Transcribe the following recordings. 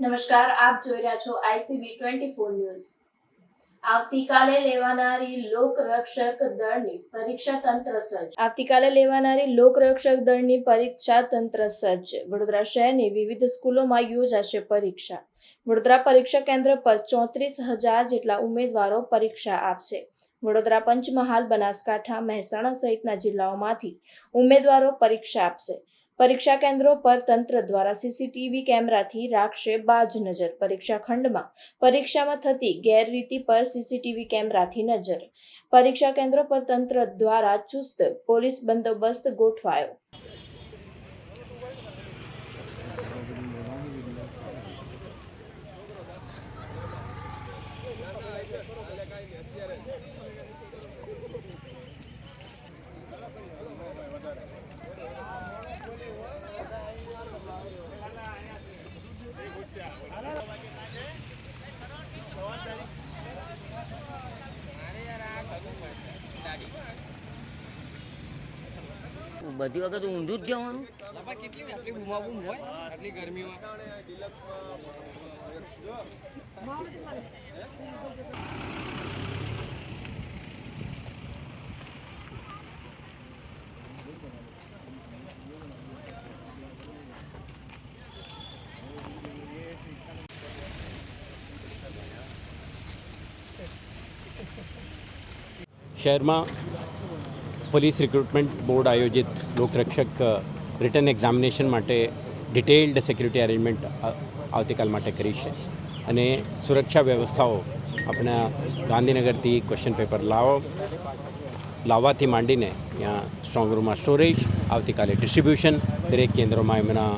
નમસ્કાર, આપ જોઈ રહ્યા છો આઈસીબી ટ્વેન્ટી ફોર ન્યૂઝ. આવતીકાલે લેવાનારી લોકરક્ષક દળની પરીક્ષા તંત્ર સજ્જ. આવતીકાલે લેવાનારી લોકરક્ષક દળની પરીક્ષા તંત્ર સજ્જ. વડોદરા શહેરની વિવિધ સ્કૂલોમાં યોજાશે પરીક્ષા. વડોદરા પરીક્ષા કેન્દ્ર પર ચોત્રીસ હજાર જેટલા ઉમેદવારો પરીક્ષા આપશે. વડોદરા પંચમહાલ, બનાસકાંઠા, મહેસાણા સહિતના જિલ્લાઓમાંથી ઉમેદવારો પરીક્ષા આપશે. પરીક્ષા કેન્દ્રો પર તંત્ર દ્વારા સીસીટીવી કેમેરાથી રાખશે બાજ નજર. પરીક્ષા ખંડમાં પરીક્ષામાં થતી ગેરરીતિ પર સીસીટીવી કેમેરાથી નજર. પરીક્ષા કેન્દ્રો પર તંત્ર દ્વારા ચુસ્ત પોલીસ બંદોબસ્ત ગોઠવાયો. બધી વખત ઊંધું જ જવાનું. બાપા કેટલી આટલી બૂમાબૂમ હોય? આટલી ગરમીમાં. શહેરમાં પોલીસ રિક્રુટમેન્ટ બોર્ડ આયોજિત લોકરક્ષક રિટર્ન એક્ઝામિનેશન માટે ડિટેઇલ્ડ સિક્યુરિટી અરેન્જમેન્ટ આવતીકાલ માટે કરી છે. અને સુરક્ષા વ્યવસ્થાઓ આપણા ગાંધીનગરથી ક્વેશ્ચન પેપર લાવો, લાવવાથી માંડીને ત્યાં સ્ટ્રોંગ રૂમમાં સ્ટોરેજ આવતીકાલે ડિસ્ટ્રીબ્યુશન દરેક કેન્દ્રોમાં એમના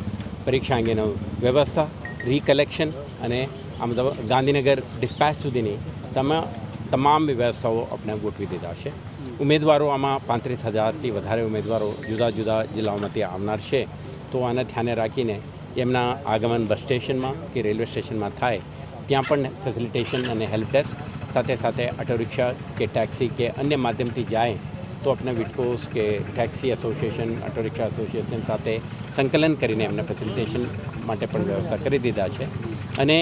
પરીક્ષા અંગેનો વ્યવસ્થા રીકલેક્શન અને તો ગાંધીનગર ડિસ્પેચ સુધીની તમામ તમામ વ્યવસ્થાઓ આપણે ગોઠવી દીધા છે. ઉમેદવારો આમાં પાંત્રીસ હજારથી વધારે ઉમેદવારો જુદા જુદા જિલ્લાઓમાંથી આવનાર છે. તો આને ધ્યાને રાખીને એમના આગમન બસ સ્ટેશનમાં કે રેલવે સ્ટેશનમાં થાય, ત્યાં પણ ફેસિલિટેશન અને હેલ્પ ડેસ્ક સાથે સાથે ઓટો રિક્ષા કે ટેક્સી કે અન્ય માધ્યમથી જાય, તો આપણે વિટકોસ કે taxi association auto rickshaw association સાથે સંકલન કરીને એમને ફેસિલિટેશન માટે પણ વ્યવસ્થા કરી દીધા છે. અને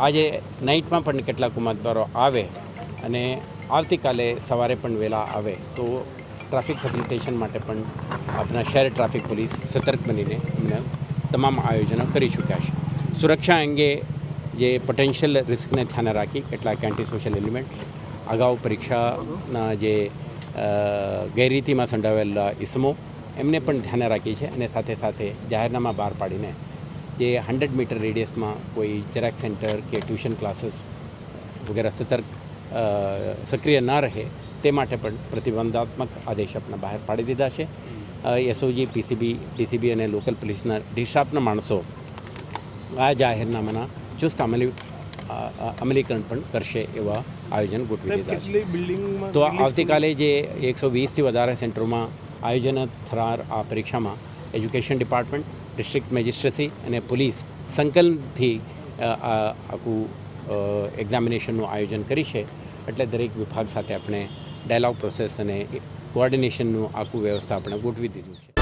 આજે નાઇટમાં પણ કેટલાક ઉમેદવારો આવે અને આવતીકાલે સવારે પણ વહેલા આવે તો ટ્રાફિક ફેસિલિટેશન માટે પણ આપણા શહેર ટ્રાફિક પોલીસ સતર્ક બનીને એમને તમામ આયોજનો કરી ચૂક્યા છે. સુરક્ષા અંગે જે પોટેન્શિયલ રિસ્કને ધ્યાને રાખી કેટલાક એન્ટી સોશિયલ એલિમેન્ટ અગાઉ પરીક્ષાના જે ગેરરીતિમાં સંડાવેલા ઇસમો, એમને પણ ધ્યાને રાખી છે અને સાથે સાથે જાહેરનામા બહાર પાડીને જે હંડ્રેડ મીટર રેડિયસમાં કોઈ જરાક સેન્ટર કે ટ્યુશન ક્લાસીસ વગેરે સતર્ક સક્રિય ન રહે તે માટે પણ પ્રતિબંધાત્મક આદેશ આપણે બહાર પાડી દીધા છે. એસઓજી પીસીબી ડીસીબી અને લોકલ પોલીસના ડિસ્ટાફના માણસો આ જાહેરનામાના ચુસ્ત અમલી અમલીકરણ પણ કરશે એવા આયોજન ગોઠવી દીધા છે. તો આવતીકાલે જે એકસો વીસથી વધારે સેન્ટરોમાં આયોજન થનાર આ પરીક્ષામાં એજ્યુકેશન ડિપાર્ટમેન્ટ ડિસ્ટ્રિક્ટ મેજિસ્ટ્રેસી અને પોલીસ સંકલનથી આખું એક્ઝામિનેશનનું આયોજન કરી છે. એટલે દરેક વિભાગ સાથે આપણે ડાયલોગ પ્રોસેસ અને કોઓર્ડિનેશનનું આખું વ્યવસ્થા આપણે ગોઠવી દીધું છે.